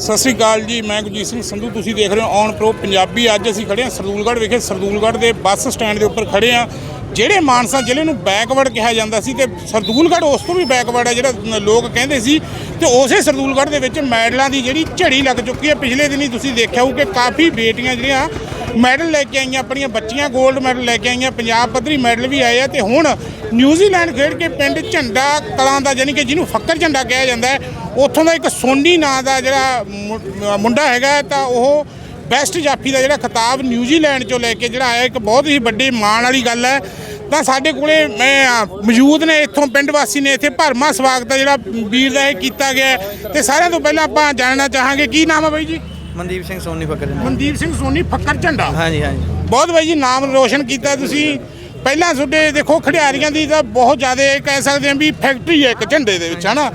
ਸਤਿ ਸ੍ਰੀ ਅਕਾਲ ਜੀ, ਮੈਂ ਗੁਰਜੀਤ ਸਿੰਘ ਸੰਧੂ, ਤੁਸੀਂ ਦੇਖ ਰਹੇ ਹੋ ਔਨ ਪ੍ਰੋ ਪੰਜਾਬੀ। ਅੱਜ ਅਸੀਂ ਖੜੇ ਹਾਂ ਸਰਦੂਲਗੜ੍ਹ ਵਿਖੇ। ਸਰਦੂਲਗੜ੍ਹ ਦੇ ਬੱਸ ਸਟੈਂਡ ਦੇ ਉੱਪਰ ਖੜੇ ਹਾਂ। ਜਿਹੜੇ ਮਾਨਸਾ ਜ਼ਿਲ੍ਹੇ ਨੂੰ ਬੈਕਵਰਡ ਕਿਹਾ ਜਾਂਦਾ ਸੀ ਤੇ ਸਰਦੂਲਗੜ੍ਹ ਉਸ ਤੋਂ ਵੀ ਬੈਕਵਰਡ ਹੈ ਜਿਹੜਾ ਲੋਕ ਕਹਿੰਦੇ ਸੀ। ਤੇ ਉਸੇ ਸਰਦੂਲਗੜ੍ਹ ਦੇ ਵਿੱਚ ਮੈਡਲਾਂ ਦੀ ਜਿਹੜੀ ਝੜੀ ਲੱਗ ਚੁੱਕੀ ਹੈ। ਪਿਛਲੇ ਦਿਨੀ ਤੁਸੀਂ ਦੇਖਿਆ ਹੋਊ ਕਿ ਕਾਫੀ ਬੇਟੀਆਂ ਜਿਹੜੀਆਂ ਮੈਡਲ ਲੈ ਕੇ ਆਈਆਂ, ਆਪਣੀਆਂ ਬੱਚੀਆਂ 골ਡ ਮੈਡਲ ਲੈ ਕੇ ਆਈਆਂ, ਪੰਜਾਬ ਪੱਧਰੀ ਮੈਡਲ ਵੀ ਆਏ ਆ ਤੇ ਹੁਣ ਨਿਊਜ਼ੀਲੈਂਡ ਖੇਡ ਕੇ ਪਿੰਡ ਝੰਡਾ ਕਲਾਂ ਦਾ ਯਾਨੀ ਕਿ ਜਿਹਨੂੰ ਫੱਕਰ ਝੰਡਾ ਕਿਹਾ ਜਾਂਦਾ ਹੈ ਉੱਥੋਂ ਦਾ ਇੱਕ ਸੋਨੀ ਨਾਂ ਦਾ ਜਿਹੜਾ ਮੁੰਡਾ ਹੈਗਾ ਹੈ ਤਾਂ ਉਹ ਬੈਸਟ ਜਾਫੀ ਦਾ ਜਿਹੜਾ ਖਿਤਾਬ ਨਿਊਜ਼ੀਲੈਂਡ ਚੋਂ ਲੈ ਕੇ ਜਿਹੜਾ ਆਇਆ ਇੱਕ ਬਹੁਤ ਹੀ ਵੱਡੀ ਮਾਣ ਵਾਲੀ ਗੱਲ ਹੈ। ਤਾਂ ਸਾਡੇ ਕੋਲੇ ਮੈਂ ਮੌਜੂਦ ਨੇ ਇੱਥੋਂ ਪਿੰਡ ਵਾਸੀ ਨੇ ਇੱਥੇ ਭਰਮਾ ਸਵਾਗਤ ਹੈ ਜਿਹੜਾ ਵੀਰ ਦਾ ਇਹ ਕੀਤਾ ਗਿਆ ਹੈ। ਤੇ ਸਾਰਿਆਂ ਤੋਂ ਪਹਿਲਾਂ ਆਪਾਂ ਜਾਣਨਾ ਚਾਹਾਂਗੇ ਕੀ ਨਾਮ ਹੈ ਬਾਈ ਜੀ? ਮਨਦੀਪ ਸਿੰਘ ਸੋਨੀ ਫਕਰ ਮਨਦੀਪ ਸਿੰਘ ਸੋਨੀ ਫੱਕਰ ਝੰਡਾ। ਹਾਂਜੀ ਹਾਂਜੀ। ਬਹੁਤ ਬਾਈ ਜੀ ਨਾਮ ਰੋਸ਼ਨ ਕੀਤਾ ਤੁਸੀਂ। ਪਹਿਲਾਂ ਤੁਹਾਡੇ ਦੇਖੋ ਖਿਡਾਰੀਆਂ ਦੀ ਤਾਂ ਬਹੁਤ ਜ਼ਿਆਦਾ ਕਹਿ ਸਕਦੇ ਹਾਂ ਵੀ ਫੈਕਟਰੀ ਹੈ ਇੱਕ ਝੰਡੇ ਦੇ ਵਿੱਚ ਹਨਾ?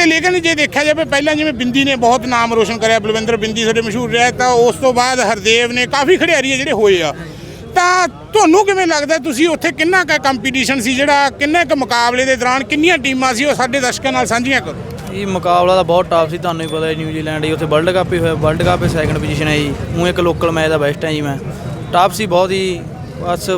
ਤੇ ਲੇਕਿਨ ਜੇ ਦੇਖਿਆ ਜਾਵੇ, ਪਹਿਲਾਂ ਜਿਵੇਂ ਬਿੰਦੀ ਨੇ ਬਹੁਤ ਨਾਮ ਰੋਸ਼ਨ ਕਰਿਆ, ਬਲਵਿੰਦਰ ਬਿੰਦੀ ਸਾਡੇ ਮਸ਼ਹੂਰ ਰਿਹਾ, ਤਾਂ ਉਸ ਤੋਂ ਬਾਅਦ ਹਰਦੇਵ ਨੇ ਕਾਫੀ ਖਿਡਾਰੀ ਆ ਜਿਹੜੇ ਹੋਏ ਆ। ਤਾਂ ਤੁਹਾਨੂੰ ਕਿਵੇਂ ਲੱਗਦਾ ਤੁਸੀਂ ਉੱਥੇ ਕਿੰਨਾ ਕੁ ਕੰਪੀਟੀਸ਼ਨ ਸੀ, ਜਿਹੜਾ ਕਿੰਨੇ ਕੁ ਮੁਕਾਬਲੇ ਦੇ ਦੌਰਾਨ ਕਿੰਨੀਆਂ ਟੀਮਾਂ ਸੀ ਉਹ ਸਾਡੇ ਦਰਸ਼ਕਾਂ ਨਾਲ ਸਾਂਝੀਆਂ ਕਰੋ? ਇਹ ਮੁਕਾਬਲਾ ਤਾਂ ਬਹੁਤ ਟਾਪ ਸੀ, ਤੁਹਾਨੂੰ ਹੀ ਪਤਾ ਹੈ ਨਿਊਜ਼ੀਲੈਂਡ ਜੀ ਉੱਥੇ ਵਰਲਡ ਕੱਪ ਹੀ ਹੋਇਆ ਵਰਲਡ ਕੱਪ 'ਚ ਸੈਕੰਡ ਪੋਜੀਸ਼ਨ ਹੈ ਜੀ। ਉਹ ਇੱਕ ਲੋਕਲ ਮੈਚ ਦਾ ਬੈਸਟ ਹੈ ਜੀ ਮੈਂ। ਟਫ ਸੀ ਬਹੁਤ ਹੀ ਬਸ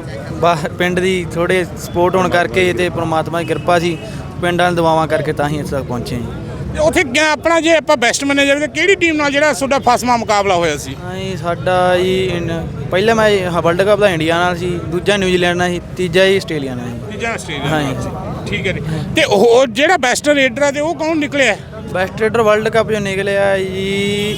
ਬਾਹਰ ਪਿੰਡ ਦੀ ਥੋੜੇ ਸਪੋਰਟ ਹੋਣ ਕਰਕੇ ਤੇ ਪ੍ਰਮਾਤਮਾ ਦੀ ਕਿਰਪਾ ਸੀ। ਪਿੰਡਾਂ ਦੀ ਦੁਆਵਾਂ ਕਰਕੇ ਤਾਂ ਹੀ ਇੱਥੇ ਤੱਕ ਪਹੁੰਚੇ ਜੀ ਤੇ ਉੱਥੇ ਗਿਆ ਆਪਣਾ ਜੇ ਆਪਾਂ ਬੈਸਟ ਮੈਨੇਜਰ ਤੇ ਕਿਹੜੀ ਟੀਮ ਨਾਲ ਜਿਹੜਾ ਤੁਹਾਡਾ ਫਸਮਾ ਮੁਕਾਬਲਾ ਹੋਇਆ ਸੀ? ਹਾਂ ਜੀ ਸਾਡਾ ਜੀ ਪਹਿਲਾ ਮੈਚ ਵਰਲਡ ਕੱਪ ਦਾ ਇੰਡੀਆ ਨਾਲ ਸੀ ਦੂਜਾ ਨਿਊਜ਼ੀਲੈਂਡ ਨਾਲ ਸੀ ਤੀਜਾ ਜੀ ਆਸਟ੍ਰੇਲੀਆ ਨਾਲ ਜੀ ਤੀਜਾ ਆਸਟ੍ਰੇਲੀਆ ਹਾਂਜੀ। ਠੀਕ ਹੈ ਜੀ। ਤੇ ਉਹ ਜਿਹੜਾ ਬੈਸਟ ਰੇਡਰ ਆ ਤੇ ਉਹ ਕੌਣ ਨਿਕਲਿਆ? ਬੈਸਟ ਰੇਡਰ ਵਰਲਡ ਕੱਪ ਜੋ ਨਿਕਲਿਆ ਜੀ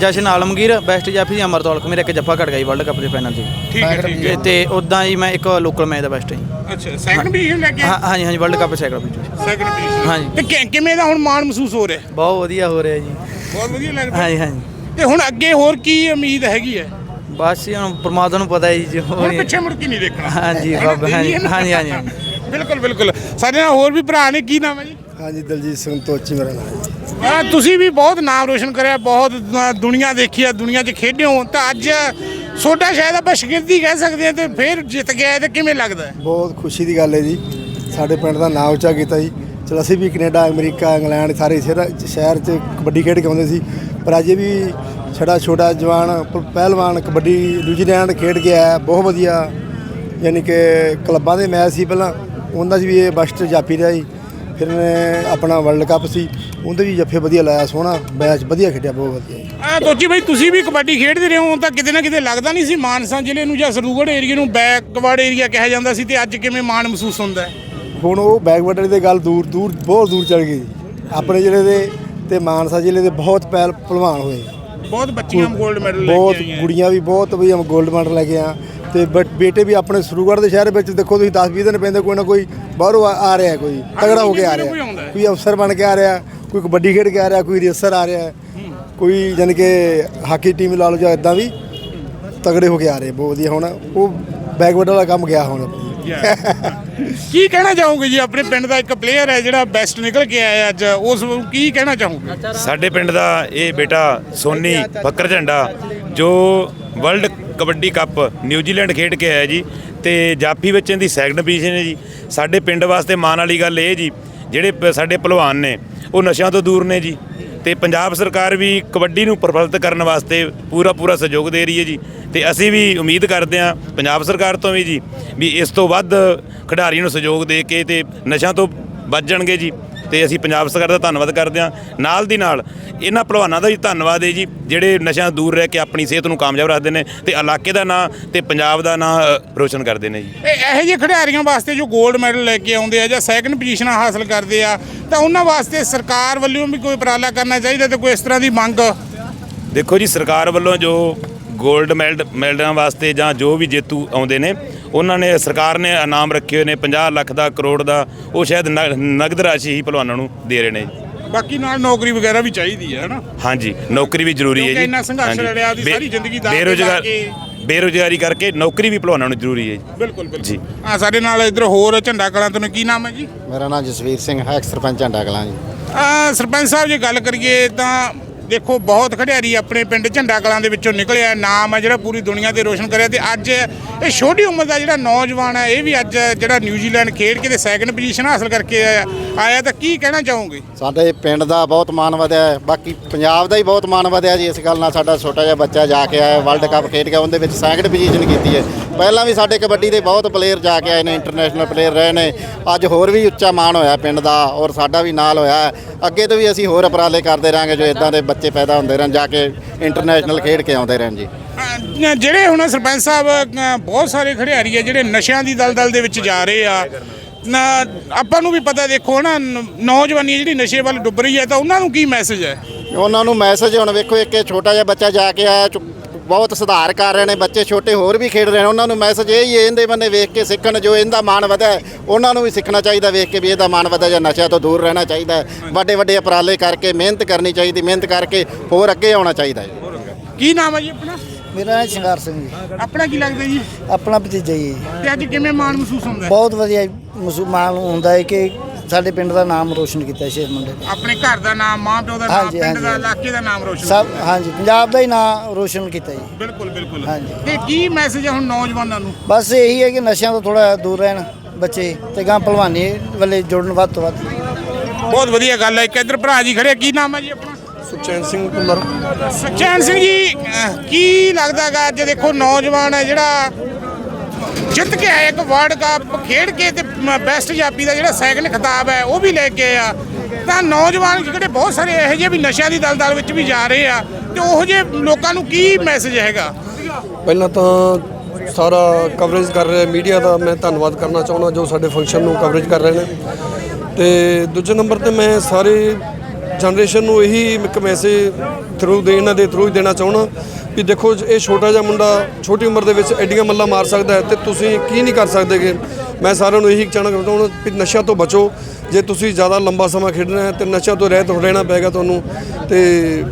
ਜਸ਼ਨ ਆਲਮਗੀਰ ਬੈਸਟ ਜਾਫੀ ਸੀ ਅਮਰਤੌਲਕ ਮੇਰੇ ਇੱਕ ਜੱਫਾ ਘਟ ਜੀ ਵਰਲਡ ਕੱਪ ਦੇ ਫਾਈਨਲ 'ਚ ਠੀਕ ਹੈ ਠੀਕ ਤੇ- ਤੇ ਉਦਾਂ ਜੀ ਮੈਂ ਇੱਕ ਲੋਕਲ ਮੈਚ ਦਾ ਬੈਸਟ ਹੈ ਜੀ। ਅੱਛਾ ਸੈਕੰਡ ਪੋਜੀਸ਼ਨ ਲੈ ਕੇ ਹਾਂ ਹਾਂਜੀ ਹਾਂਜੀ ਵਰਲਡ ਕੱਪ ਸੈਕੰਡ ਵਿੱਚ ਸੈਕੰਡ ਪੋਜੀਸ਼ਨ ਹਾਂਜੀ। ਤੇ ਕਿ- ਕਿਵੇਂ ਦਾ ਹੁਣ ਮਾਣ ਮਹਿਸੂਸ ਹੋ ਰਿਹਾ? ਬਹੁਤ ਵਧੀਆ ਹੋ ਰਿਹਾ ਜੀ। ਬਹੁਤ ਵਧੀਆ ਲੱਗਦਾ। ਹਾਂਜੀ ਹਾਂਜੀ। ਤੇ ਹੁਣ ਅੱਗੇ ਹੋਰ ਕੀ ਉਮੀਦ ਹੈਗੀ ਹੈ? ਬਸ ਜੀ ਹੁਣ ਪ੍ਰਮਾਤਮਾ ਨੂੰ ਪਤਾ ਹੈ ਜੀ ਜੋ ਹੁਣ ਪਿੱਛੇ ਮੁੜ ਕੇ ਨਹੀਂ ਦੇਖਣਾ। ਹਾਂਜੀ? ਬਾਬਾ ਹੈ ਹਾਂਜੀ ਹਾਂਜੀ। ਬਿਲਕੁਲ ਬਿਲਕੁਲ। ਸਾਡੇ ਨਾਲ ਹੋਰ ਵੀ ਭਰਾ ਨੇ ਕੀ ਨਾਮ ਹੈ ਜੀ? ਹਾਂਜੀ ਦਲਜੀਤ ਸਿੰਘ ਤੋਚੀ ਮੇਰਾ ਨਾਮ ਹੈ। ਆ ਤੁਸੀਂ ਵੀ ਬਹੁਤ ਨਾਮ ਰੋਸ਼ਨ ਕਰਿਆ ਬਹੁਤ ਦ- ਦੁਨੀਆ ਦੇਖੀ ਆ ਦੁਨੀਆ 'ਚ ਖੇਡੇ ਹੋ ਤਾਂ ਅੱਜ ਛੋਟਾ ਸ਼ਾਇਦ ਆਪਾਂ ਸ਼ਗਿਰਦੀ ਕਹਿ ਸਕਦੇ ਹਾਂ ਤੇ ਫਿਰ ਜਿੱਤ ਗਿਆ ਤੇ ਕਿਵੇਂ ਲੱਗਦਾ? ਹੈ ਬਹੁਤ ਖੁਸ਼ੀ ਦੀ ਗੱਲ ਹੈ ਜੀ। ਸਾਡੇ ਪਿੰਡ ਦਾ ਨਾਮ ਉੱਚਾ ਕੀਤਾ ਜੀ। ਚਲੋ ਅਸੀਂ ਵੀ ਕੈਨੇਡਾ ਅਮਰੀਕਾ ਇੰਗਲੈਂਡ ਸਾਰੇ ਸ਼ਹਿਰ- ਸ਼ਹਿਰ 'ਚ ਕਬੱਡੀ ਖੇਡ ਕੇ ਆਉਂਦੇ ਸੀ। ਪਰ ਅਜੇ ਵੀ ਛੜਾ ਛੋਟਾ ਜਵਾਨ ਪ- ਪਹਿਲਵਾਨ ਕਬੱਡੀ ਨਿਊਜ਼ੀਲੈਂਡ ਖੇਡ ਕੇ ਆਇਆ ਬਹੁਤ ਵਧੀਆ। ਯਾਨੀ ਕਿ ਕਲੱਬਾਂ ਦੇ ਮੈਚ ਸੀ ਪਹਿਲਾਂ ਉਹਨਾਂ 'ਚ ਵੀ ਇਹ ਬਸਟ ਜਾਪੀ ਰਿਹਾ ਜੀ। ਫਿਰ ਇਹਨੇ ਆਪਣਾ ਵਰਲਡ ਕੱਪ ਸੀ ਉਹਦੇ ਵੀ ਜੱਫੇ ਵਧੀਆ ਲਾਇਆ ਸੋਹਣਾ ਮੈਚ ਵਧੀਆ ਖੇਡਿਆ ਬਹੁਤ ਵਧੀਆ ਆ ਦੋਜੀ ਭਾਈ ਤੁਸੀਂ ਵੀ ਕਬੱਡੀ ਖੇਡਦੇ ਰਹੇ ਹੋ ਤਾਂ ਕਿਤੇ ਨਾ ਕਿਤੇ ਲੱਗਦਾ ਨਹੀਂ ਸੀ ਮਾਨਸਾ ਜ਼ਿਲ੍ਹੇ ਨੂੰ ਜਾਂ ਸਰਦੂਗੜ੍ਹ ਏਰੀਆ ਨੂੰ ਬੈਕਵਰਡ ਏਰੀਆ ਕਿਹਾ ਜਾਂਦਾ ਸੀ ਤੇ ਅੱਜ ਕਿਵੇਂ ਮਾਣ ਮਹਿਸੂਸ ਹੁੰਦਾ ਹੈ? ਹੁਣ ਉਹ ਬੈਕਵਰਡ ਦੀ ਗੱਲ ਦੂਰ ਦੂਰ ਬਹੁਤ ਦੂਰ ਚਲ ਗਈ। ਆਪਣੇ ਜ਼ਿਲ੍ਹੇ ਦੇ ਤੇ ਮਾਨਸਾ ਜ਼ਿਲ੍ਹੇ ਦੇ ਬਹੁਤ ਪਹਿਲ ਭਲਵਾਨ ਹੋਏ। ਬਹੁਤ ਬੱਚੀਆਂ 골ਡ ਮੈਡਲ ਲੈ ਬਹੁਤ ਕੇ ਆਈਆਂ। ਗੁੜੀਆਂ ਵੀ ਬਹੁਤ ਵੀ 골ਡ ਮੈਡਲ ਲੈ ਕੇ ਆ ਤੇ ਬਟ ਬੇਟੇ ਵੀ ਆਪਣੇ ਸਰੂਗੜ੍ਹ ਦੇ ਸ਼ਹਿਰ ਵਿੱਚ ਦੇਖੋ ਤੁਸੀਂ 10 20 ਦਿਨ ਪੈਂਦੇ ਕੋਈ ਨਾ ਕੋਈ ਬਾਹਰੋਂ ਆ ਆ ਰਿਹਾ ਕੋਈ ਤਗੜਾ ਹੋ ਕੇ ਆ ਕੋਈ ਰਿਹਾ। ਆਉਂਦਾ ਹੈ। ਕੋਈ ਅਫਸਰ ਬਣ ਕੇ ਆ ਰਿਹਾ ਕੋਈ ਕਬੱਡੀ ਖੇਡ ਕੇ ਆ ਰਿਹਾ ਕੋਈ ਰੇਸਰ ਆ ਰਿਹਾ ਕੋਈ ਜਾਣੀ ਕਿ ਹਾਕੀ ਟੀਮ ਲਾ ਲਓ ਜਾਂ ਇਦਾਂ ਵੀ ਤਗੜੇ ਹੋ ਕੇ ਆ ਰਹੇ ਬਹੁਤ ਵਧੀਆ। ਹੁਣ ਉਹ ਬੈਕਵਰਡ ਵਾਲਾ ਕੰਮ ਗਿਆ ਹੁਣ ਕੀ ਕਹਿਣਾ ਚਾਹੋਗੇ ਜੀ? ਆਪਣੇ ਪਿੰਡ ਦਾ ਇੱਕ ਪਲੇਅਰ ਹੈ ਜਿਹੜਾ ਬੈਸਟ ਨਿਕਲ ਕੇ ਆਇਆ ਅੱਜ ਉਸ ਨੂੰ ਕੀ ਕਹਿਣਾ ਚਾਹੋਗੇ? ਸਾਡੇ ਪਿੰਡ ਦਾ ਇਹ ਬੇਟਾ ਸੋਨੀ ਫੱਕਰ ਝੰਡਾ ਜੋ ਵਰਲਡ ਕਬੱਡੀ ਕੱਪ ਨਿਊਜ਼ੀਲੈਂਡ ਖੇਡ ਕੇ ਆਇਆ ਜੀ ਤੇ ਜਾਫੀ ਵਿੱਚ ਇਹਦੀ ਸੈਕੰਡ ਪੋਜੀਸ਼ਨ ਹੈ ਜੀ। ਸਾਡੇ ਪਿੰਡ ਵਾਸਤੇ ਮਾਣ ਵਾਲੀ ਗੱਲ ਇਹ ਜੀ, ਜਿਹੜੇ ਪ- ਸਾਡੇ ਪਹਿਲਵਾਨ ਨੇ, ਉਹ ਨਸ਼ਿਆਂ ਤੋਂ ਦੂਰ ਨੇ ਜੀ। ਤੇ ਪੰਜਾਬ ਸਰਕਾਰ ਵੀ ਕਬੱਡੀ ਨੂੰ ਪ੍ਰਫੁੱਲਤ ਕਰਨ ਵਾਸਤੇ ਪੂਰਾ ਪੂਰਾ ਸਹਿਯੋਗ ਦੇ ਰਹੀ ਹੈ ਜੀ। ਤੇ ਅਸੀਂ ਵੀ ਉਮੀਦ ਕਰਦੇ ਹਾਂ, ਪੰਜਾਬ ਸਰਕਾਰ ਤੋਂ ਵੀ ਜੀ, ਵੀ ਇਸ ਤੋਂ ਵੱਧ ਖਿਡਾਰੀਆਂ ਨੂੰ ਸਹਿਯੋਗ ਦੇ ਕੇ ਤੇ ਨਸ਼ਿਆਂ ਤੋਂ ਬਚ ਜਾਣਗੇ ਜੀ। ਤੇ ਅਸੀਂ ਪੰਜਾਬ ਸਰਕਾਰ ਦਾ ਧੰਨਵਾਦ ਕਰਦੇ ਹਾਂ। ਨਾਲ ਦੀ ਨਾਲ ਇਹਨਾਂ ਪਹਿਲਵਾਨਾਂ ਦਾ ਵੀ ਧੰਨਵਾਦ ਹੈ ਜੀ ਜਿਹੜੇ ਨਸ਼ਿਆਂ ਦੂਰ ਰਹਿ ਕੇ ਆਪਣੀ ਸਿਹਤ ਨੂੰ ਕਾਮਯਾਬ ਰੱਖਦੇ ਨੇ ਤੇ ਇਲਾਕੇ ਦਾ ਨਾਂ ਤੇ ਪੰਜਾਬ ਦਾ ਨਾਂ ਰੋਸ਼ਨ ਕਰਦੇ ਨੇ ਜੀ। ਇਹ ਇਹੋ ਜਿਹੇ ਖਿਡਾਰੀਆਂ ਵਾਸਤੇ ਜੋ 골ਡ ਮੈਡਲ ਲੈ ਕੇ ਆਉਂਦੇ ਆ ਜਾਂ ਸੈਕੰਡ ਪੋਜੀਸ਼ਨਾਂ ਹਾਸਲ ਕਰਦੇ ਆ ਤਾਂ ਉਹਨਾਂ ਵਾਸਤੇ ਸਰਕਾਰ ਵੱਲੋਂ ਵੀ ਕੋਈ ਉਪਰਾਲਾ ਕਰਨਾ ਚਾਹੀਦਾ ਤੇ ਕੋਈ ਇਸ ਤਰ੍ਹਾਂ ਦੀ ਮੰਗ? ਦੇਖੋ ਜੀ ਸਰਕਾਰ ਵੱਲੋਂ ਜੋ 골ਡ ਮੈਡਲ ਮੈਡਲਾਂ ਵਾਸਤੇ ਜਾਂ ਜੋ ਵੀ ਜੇਤੂ ਆਉਂਦੇ ਨੇ ਉਹਨਾਂ ਨੇ ਸਰਕਾਰ ਨੇ ਇਨਾਮ ਰੱਖੇ ਹੋਏ ਨੇ 50 ਲੱਖ ਦਾ ਕਰੋੜ ਦਾ ਉਹ ਸ਼ਾਇਦ ਨਗਦ ਰਾਸ਼ੀ ਹੀ ਪਹਿਲਵਾਨਾਂ ਨੂੰ ਦੇ ਰਹੇ ਨੇ ਬਾਕੀ ਨਾਲ ਨੌਕਰੀ ਵਗੈਰਾ ਵੀ ਚਾਹੀਦੀ ਹੈ ਹਨਾ? ਹਾਂਜੀ ਨੌਕਰੀ ਵੀ ਜ਼ਰੂਰੀ ਹੈ ਜੀ। ਇੰਨਾ ਸੰਘਰਸ਼। ਲੜਿਆ, ਬੇ- ਸਾਰੀ ਜ਼ਿੰਦਗੀ ਤੇ ਬੇਰੁਜ਼ਗਾਰ। ਬੇਰੁਜ਼ਗਾਰੀ ਕਰਕੇ ਨੌਕਰੀ ਵੀ ਪਹਿਲਵਾਨਾਂ ਨੂੰ ਜ਼ਰੂਰੀ ਹੈ ਜੀ। ਬਿਲਕੁਲ ਬਿਲਕੁਲ। ਜੀ। ਆ ਸਾਡੇ ਨਾਲ ਇੱਧਰ ਹੋਰ ਝੰਡਾ ਕਲਾਂ ਤੋਂ ਕੀ ਨਾਮ ਹੈ ਜੀ? ਮੇਰਾ ਨਾਮ ਜਸਵੀਰ ਸਿੰਘ ਹੈ ਸਰਪੰਚ ਝੰਡਾ ਕਲਾਂ ਜੀ। ਆ ਸਰਪੰਚ ਸਾਹਿਬ ਜੇ ਗੱਲ ਕਰੀਏ ਤਾਂ ਦੇਖੋ, ਬਹੁਤ ਖਿਡਾਰੀ ਆਪਣੇ ਪਿੰਡ ਝੰਡਾ ਕਲਾਂ ਦੇ ਵਿੱਚੋਂ ਨਿਕਲਿਆ। ਨਾਮ ਹੈ ਜਿਹੜਾ ਪੂਰੀ ਦੁਨੀਆ ਤੇ ਰੋਸ਼ਨ ਕਰਿਆ ਤੇ ਅੱਜ ਇਹ ਛੋਟੀ ਉਮਰ ਦਾ ਜਿਹੜਾ ਨੌਜਵਾਨ ਹੈ ਇਹ ਵੀ ਅੱਜ ਜਿਹੜਾ ਨਿਊਜ਼ੀਲੈਂਡ ਖੇਡ ਕੇ ਤੇ ਸੈਕੰਡ ਪੋਜੀਸ਼ਨ ਹਾਸਲ ਕਰਕੇ ਆਇਆ ਆਇਆ ਤਾਂ ਕੀ ਕਹਿਣਾ ਚਾਹੋਗੇ? ਸਾਡੇ ਪਿੰਡ ਦਾ ਬਹੁਤ ਮਾਣ ਵਧਿਆ ਬਾਕੀ ਪੰਜਾਬ ਦਾ ਹੀ ਬਹੁਤ ਮਾਣ ਵਧਿਆ ਜੀ ਇਸ ਗੱਲ ਨਾਲ। ਸਾਡਾ ਛੋਟਾ ਜਿਹਾ ਬੱਚਾ ਜਾ ਕੇ ਆਇਆ ਵਰਲਡ ਕੱਪ ਖੇਡ ਕੇ, ਉਹਦੇ ਵਿੱਚ ਸੈਕਿੰਡ ਪੋਜੀਸ਼ਨ ਕੀਤੀ ਹੈ। ਪਹਿਲਾਂ ਵੀ ਸਾਡੇ ਕਬੱਡੀ ਦੇ ਬਹੁਤ ਪਲੇਅਰ ਜਾ ਕੇ ਆਏ ਨੇ ਇੰਟਰਨੈਸ਼ਨਲ ਪਲੇਅਰ ਰਹੇ ਨੇ। ਅੱਜ ਹੋਰ ਵੀ ਉੱਚਾ ਮਾਣ ਹੋਇਆ ਪਿੰਡ ਦਾ ਔਰ ਸਾਡਾ ਵੀ ਨਾਲ ਹੋਇਆ। ਅੱਗੇ ਤੋਂ ਵੀ ਅਸੀਂ ਹੋਰ ਉਪਰਾਲੇ ਕਰਦੇ ਰਾਂਗੇ ਜੋ ਇਦਾਂ ਦੇ ਬੱਚੇ ਪੈਦਾ ਹੁੰਦੇ ਰਹਿਣ ਜਾ ਕੇ ਇੰਟਰਨੈਸ਼ਨਲ ਖੇਡ ਕੇ ਆਉਂਦੇ ਰਹਿਣ ਜੀ। ਅਹ ਜਿਹੜੇ ਹੁਣ ਸਰਪੰਚ ਸਾਹਿਬ ਅਹ ਬਹੁਤ ਸਾਰੇ ਖਿਡਾਰੀ ਆ ਜਿਹੜੇ ਨਸ਼ਿਆਂ ਦੀ ਦਲਦਲ ਦੇ ਵਿੱਚ ਜਾ ਰਹੇ ਆ। ਨਾ ਆਪਾਂ ਨੂੰ ਵੀ ਪਤਾ ਦੇਖੋ ਨਾ ਨ- ਨੌਜਵਾਨੀ ਜਿਹੜੀ ਨਸ਼ੇ ਵੱਲ ਡੁੱਬ ਰਹੀ ਹੈ ਤਾਂ ਉਹਨਾਂ ਨੂੰ ਕੀ ਮੈਸੇਜ ਹੈ? ਉਹਨਾਂ ਨੂੰ ਮੈਸੇਜ ਹੁਣ ਵੇਖੋ ਇੱਕ ਇਹ ਛੋਟਾ ਜਿਹਾ ਬੱਚਾ ਜਾ ਕੇ ਆਇਆ ਚੁ- ਬਹੁਤ ਸੁਧਾਰ ਕਰ ਰਹੇ ਨੇ ਬੱਚੇ ਛੋਟੇ ਹੋਰ ਵੀ ਖੇਡ ਰਹੇ ਨੇ ਉਹਨਾਂ ਨੂੰ ਮੈਸੇਜ ਇਹ ਹੀ ਹੈ, ਇਹਦੇ ਬੰਨੇ ਵੇਖ ਕੇ ਸਿੱਖਣ ਜੋ ਇਹਦਾ ਮਾਣ ਵਧਿਆ ਹੈ, ਉਹਨਾਂ ਨੂੰ ਵੀ ਸਿੱਖਣਾ ਚਾਹੀਦਾ ਵੇਖ ਕੇ ਵੀ ਇਹਦਾ ਮਾਣ ਵਧਿਆ ਜਾਂ ਨਸ਼ਿਆਂ ਤੋਂ ਦੂਰ ਰਹਿਣਾ ਚਾਹੀਦਾ ਹੈ। ਵੱਡੇ ਵੱਡੇ ਉਪਰਾਲੇ ਕਰਕੇ ਮਿਹਨਤ ਕਰਨੀ ਚਾਹੀਦੀ ਮਿਹਨਤ ਕਰਕੇ ਹੋਰ ਅੱਗੇ ਆਉਣਾ ਚਾਹੀਦਾ ਹੈ ਕੀ ਨਾਮ ਹੈ ਜੀ ਆਪਣਾ ਮੇਰਾ ਨਾਮ ਸ਼ਿੰਗਾਰ ਸਿੰਘ ਜੀ ਆਪਣਾ ਕੀ ਲੱਗਦਾ ਜੀ ਆਪਣਾ ਭਤੀਜਾ ਜੀ ਤੇ ਅੱਜ ਕਿਵੇਂ ਮਾਣ ਮਹਿਸੂਸ ਹੁੰਦਾ? ਬਹੁਤ ਵਧੀਆ ਮੁਸਲਮਾਨ ਹੁੰਦਾ ਹੈ ਕਿ ਸਾਡੇ ਪਿੰਡ ਦਾ ਨਾਮ ਰੋਸ਼ਨ ਕੀਤਾ ਇਸ ਮੁੰਡੇ ਨੇ। ਆਪਣੇ ਘਰ ਦਾ ਨਾਮ ਮਾਂ ਪਿਓ ਦਾ ਨਾਮ ਹਾਂਜੀ, ਪਿੰਡ ਦਾ ਹਾਂਜੀ। ਇਲਾਕੇ ਦਾ ਨਾਮ ਰੋਸ਼ਨ ਸਭ ਹਾਂਜੀ ਪੰਜਾਬ ਦਾ ਹੀ ਨਾਮ ਰੋਸ਼ਨ ਕੀਤਾ ਜੀ। ਬਿਲਕੁਲ ਬਿਲਕੁਲ। ਹਾਂਜੀ। ਤੇ ਕੀ ਮੈਸੇਜ ਹੈ ਹੁਣ ਨੌਜਵਾਨਾਂ ਨੂੰ? ਬਸ ਇਹੀ ਹੈ ਕਿ ਨਸ਼ਿਆਂ ਤੋਂ ਥੋੜਾ ਦੂਰ ਰਹਿਣ ਬੱਚੇ ਤੇ ਗਾਂ ਭਲਵਾਨੀ ਵੱਲੇ ਜੁੜਨ ਵੱਧ ਤੋਂ ਵੱਧ। ਬਹੁਤ ਵਧੀਆ ਗੱਲ ਹੈ। ਇੱਕ ਇੱਧਰ ਭਰਾ ਜੀ ਖੜੇ। ਕੀ ਨਾਮ ਹੈ ਜੀ ਆਪਣਾ? ਸੁਖਚੈਨ ਸਿੰਘ ਭੁੱਲਰ ਸਚੈਨ ਸਿੰਘ ਜੀ ਅਹ ਕੀ ਲੱਗਦਾਗਾ ਅੱਜ ਦੇਖੋ ਨੌਜਵਾਨ ਹੈ ਜਿਹੜਾ ਜਿੱਤ ਕੇ ਆਇਆ ਇੱਕ ਵਰਲਡ ਕੱਪ ਖੇਡ ਕੇ ਤੇ ਬੈਸਟ ਜਾਪੀ ਦਾ ਜਿਹੜਾ ਸੈਕੰਡ ਖਿਤਾਬ ਹੈ, ਉਹ ਵੀ ਲੈ ਕੇ ਆਇਆ। ਤਾਂ ਨੌਜਵਾਨ ਜਿਹੜੇ ਬਹੁਤ ਸਾਰੇ ਇਹੋ ਜਿਹੇ ਵੀ ਨਸ਼ਿਆਂ ਦੀ ਦਲਦਲ ਵਿੱਚ ਵੀ ਜਾ ਰਹੇ ਆ, ਤੇ ਉਹੋ ਜਿਹੇ ਲੋਕਾਂ ਨੂੰ ਕੀ ਮੈਸੇਜ ਹੈਗਾ? ਪਹਿਲਾਂ ਤਾਂ ਸਾਰਾ ਕਵਰੇਜ ਕਰ ਰਿਹਾ ਮੀਡੀਆ ਦਾ, ਮੈਂ ਧੰਨਵਾਦ ਕਰਨਾ ਚਾਹੁੰਦਾ ਜੋ ਸਾਡੇ ਫੰਕਸ਼ਨ ਨੂੰ ਕਵਰੇਜ ਕਰ ਰਹੇ ਨੇ। ਤੇ ਦੂਜੇ ਨੰਬਰ ਤੇ ਮੈਂ ਸਾਰੇ ਜਨਰੇਸ਼ਨ ਨੂੰ ਇਹੀ ਇੱਕ ਮੈਸੇਜ ਥਰੂ ਦੇ ਇਹਨਾਂ ਦੇ ਥਰੂ ਹੀ ਦੇਣਾ ਚਾਹੁੰਦਾ। ਵੀ ਦੇਖੋ, ਇਹ ਛੋਟਾ ਜਿਹਾ ਮੁੰਡਾ ਛੋਟੀ ਉਮਰ ਦੇ ਵਿੱਚ ਐਡੀਆਂ ਮੱਲਾਂ ਮਾਰ ਸਕਦਾ ਹੈ ਤੇ ਤੁਸੀਂ ਕੀ ਨਹੀਂ ਕਰ ਸਕਦੇਗੇ? ਮੈਂ ਸਾਰਿਆਂ ਨੂੰ ਇਹੀ ਕਹਿਣਾ ਚਾਹੁੰਦਾ ਵੀ ਨਸ਼ਿਆਂ ਤੋਂ ਬਚੋ। ਜੇ ਤੁਸੀਂ ਜ਼ਿਆਦਾ ਲੰਬਾ ਸਮਾਂ ਖੇਡਣਾ ਹੈ ਤੇ ਨਸ਼ਿਆਂ ਤੋਂ ਰਹਿਤ ਰਹਿਣਾ ਪਏਗਾ ਤੁਹਾਨੂੰ, ਤੇ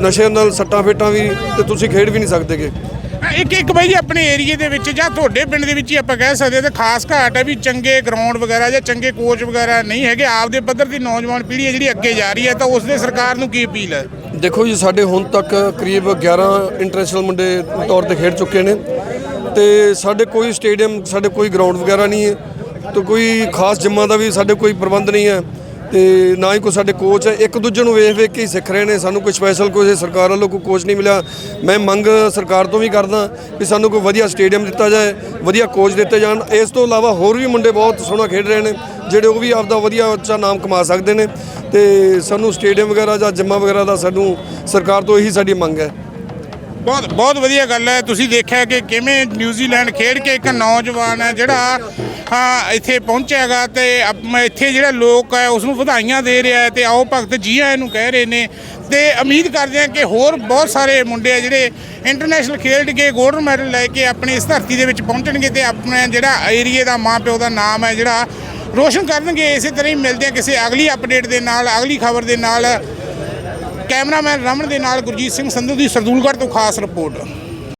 ਨਸ਼ੇ ਨਾਲ ਸੱਟਾਂ ਫੇਟਾਂ ਵੀ ਤੇ ਤੁਸੀਂ ਖੇਡ ਵੀ ਨਹੀਂ ਸਕਦੇਗੇ। ਇੱਕ ਇੱਕ ਬਾਈ ਜੀ, ਆਪਣੇ ਏਰੀਏ ਦੇ ਵਿੱਚ ਜਾਂ ਤੁਹਾਡੇ ਪਿੰਡ ਦੇ ਵਿੱਚ ਹੀ ਆਪਾਂ ਕਹਿ ਸਕਦੇ ਹਾਂ ਤੇ ਖਾਸ ਘਾਟ ਹੈ ਵੀ ਚੰਗੇ ਗਰਾਊਂਡ ਵਗੈਰਾ ਜਾਂ ਚੰਗੇ ਕੋਚ ਵਗੈਰਾ ਨਹੀਂ ਹੈਗੇ। ਆਪਦੇ ਪੱਧਰ ਦੀ ਨੌਜਵਾਨ ਪੀੜ੍ਹੀ ਹੈ ਜਿਹੜੀ ਅੱਗੇ ਜਾ ਰਹੀ ਹੈ, ਤਾਂ ਉਸ ਦੇ ਸਰਕਾਰ ਨੂੰ ਕੀ ਅਪੀਲ ਹੈ? ਦੇਖੋ ਜੀ, ਸਾਡੇ ਹੁਣ ਤੱਕ ਕਰੀਬ 11 ਇੰਟਰਨੈਸ਼ਨਲ ਮੁੰਡੇ ਤੌਰ ਤੇ ਖੇਡ ਚੁੱਕੇ ਨੇ ਤੇ ਸਾਡੇ ਕੋਈ ਸਟੇਡੀਅਮ ਸਾਡੇ ਕੋਈ ਗਰਾਊਂਡ ਵਗੈਰਾ ਨਹੀਂ ਹੈ ਤੇ ਕੋਈ ਖਾਸ ਜਿੰਮਾਂ ਦਾ ਵੀ ਸਾਡੇ ਕੋਈ ਪ੍ਰਬੰਧ ਨਹੀਂ ਹੈ। ਤੇ ਨਾ ਹੀ ਕੋਈ ਸਾਡੇ ਕੋਚ ਹੈ। ਇੱਕ ਦੂਜੇ ਨੂੰ ਵੇਖ ਵੇਖ ਕੇ ਹੀ ਸਿੱਖ ਰਹੇ ਨੇ। ਸਾਨੂੰ ਕੋਈ ਸਪੈਸ਼ਲ ਕੋਈ ਸਰਕਾਰ ਵੱਲੋਂ ਕੋਈ ਕੋਚ ਨਹੀਂ ਮਿਲਿਆ। ਮੈਂ ਮੰਗ ਸਰਕਾਰ ਤੋਂ ਵੀ ਕਰਦਾ ਵੀ ਸਾਨੂੰ ਕੋਈ ਵਧੀਆ ਸਟੇਡੀਅਮ ਦਿੱਤਾ ਜਾਏ, ਵਧੀਆ ਕੋਚ ਦਿੱਤੇ ਜਾਣ। ਇਸ ਤੋਂ ਇਲਾਵਾ ਹੋਰ ਵੀ ਮੁੰਡੇ ਬਹੁਤ ਸੋਹਣਾ ਖੇਡ ਰਹੇ ਨੇ, ਜਿਹੜੇ ਉਹ ਵੀ ਆਪਦਾ ਵਧੀਆ ਉੱਚਾ ਨਾਮ ਕਮਾ ਸਕਦੇ ਨੇ। ਤੇ ਸਾਨੂੰ ਸਟੇਡੀਅਮ ਵਗੈਰਾ ਜਾਂ ਜਿੰਮਾਂ ਵਗੈਰਾ ਦਾ ਸਾਨੂੰ ਸਰਕਾਰ ਤੋਂ ਇਹੀ ਸਾਡੀ ਮੰਗ ਹੈ। ਬਹੁਤ ਬਹੁਤ ਵਧੀਆ ਗੱਲ ਹੈ। ਤੁਸੀਂ ਦੇਖਿਆ ਕਿ ਕਿਵੇਂ ਨਿਊਜ਼ੀਲੈਂਡ ਖੇਡ ਕੇ ਇੱਕ ਨੌਜਵਾਨ ਹੈ ਜਿਹੜਾ, ਹਾਂ, ਇੱਥੇ ਪਹੁੰਚਿਆਗਾ ਤੇ ਅਪ- ਇੱਥੇ ਜਿਹੜਾ ਲੋਕ ਹੈ ਉਸ ਨੂੰ ਵਧਾਈਆਂ ਦੇ ਰਿਹਾ ਹੈ ਤੇ ਆਓ ਭਗਤ ਜੀ ਆਇਆਂ ਨੂੰ ਕਹਿ ਰਹੇ ਨੇ। ਤੇ ਉਮੀਦ ਕਰਦੇ ਹਾਂ ਕਿ ਹੋਰ ਬਹੁਤ ਸਾਰੇ ਮੁੰਡੇ ਆ ਜਿਹੜੇ ਇੰਟਰਨੈਸ਼ਨਲ ਖੇਡ ਕੇ 골ਡ ਮੈਡਲ ਲੈ ਕੇ ਆਪਣੀ ਇਸ ਧਰਤੀ ਦੇ ਵਿੱਚ ਪਹੁੰਚਣਗੇ ਤੇ ਆਪਣੇ ਜਿਹੜਾ ਏਰੀਏ ਦਾ ਮਾਂ ਪਿਓ ਦਾ ਨਾਮ ਹੈ ਜਿਹੜਾ ਰੋਸ਼ਨ ਕਰਨਗੇ। ਇਸੇ ਤਰ੍ਹਾਂ ਹੀ ਮਿਲਦੇ ਆ ਕਿਸੇ ਅਗਲੀ ਅਪਡੇਟ ਦੇ ਨਾਲ, ਅਗਲੀ ਖਬਰ ਦੇ ਨਾਲ। ਕੈਮਰਾਮੈਨ ਰਮਨ ਦੇ ਨਾਲ ਗੁਰਜੀਤ ਸਿੰਘ ਸੰਧੂ ਦੀ ਸਰਦੂਲਗੜ੍ਹ ਤੋਂ ਖਾਸ ਰਿਪੋਰਟ।